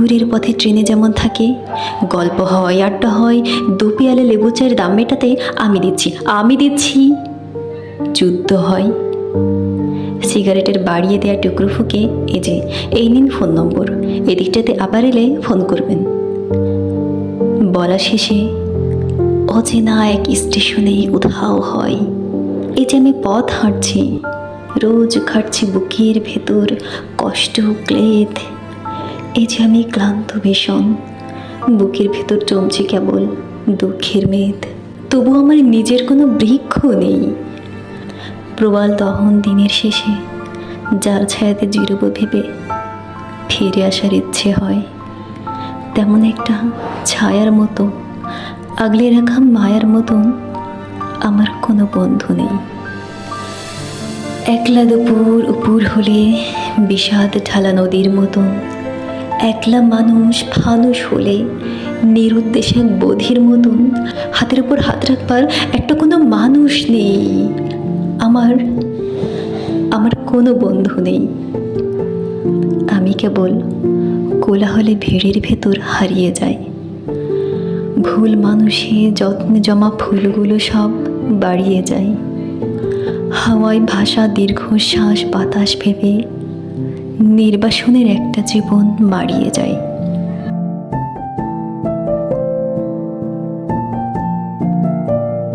দূরের পথে ট্রেনে যেমন থাকে, গল্প হয়, আড্ডা হয়, দু পেয়ালে লেবু চায়ের দাম মেটাতে আমি দিচ্ছি আমি দিচ্ছি। যুদ্ধ হয়। সিগারেটের বাড়িয়ে দেওয়া টুকরো ফুকে, এই যে, এই নিন ফোন নম্বর, এদিকটাতে আবার এলে ফোন করবেন। বলা শেষে অচেনা এক স্টেশনে উধাও হয়। এই যে আমি পথ হাঁটছি, রোজ খাটছি বুকের ভেতর কষ্ট, ক্লেদ। এই যে আমি ক্লান্ত ভীষণ, বুকের ভেতর জমছে কেবল দুঃখের মেদ। তবু আমার নিজের কোনো বৃক্ষ নেই। প্রবাল দহন দিনের শেষে যার ছায়াতে জিরব ভেবে ফিরে আসার ইচ্ছে হয়, তেমন একটা ছায়ার মতো, আগলে রাখা মায়ার মতন আমার কোনো বন্ধু নেই। একলা দুপুর উপুর হলে বিষাদ ঢালা নদীর মতন একলা মানুষ ফানুষ হলে নিরুদ্দেশ এক বোধির মতন হাতের উপর হাত রাখবার একটা কোনো মানুষ নেই। আমার আমার কোনো বন্ধু নেই। আমি কেবল কোলাহলে ভিড়ের ভেতর হারিয়ে যাই। ভুল মানুষে যত্নে জমা ফুলগুলো সব বাড়িয়ে যায় হাওয়ায় ভাষা দীর্ঘশ্বাস বাতাস ভেবে নির্বাসনের একটা জীবন মারিয়ে যায়।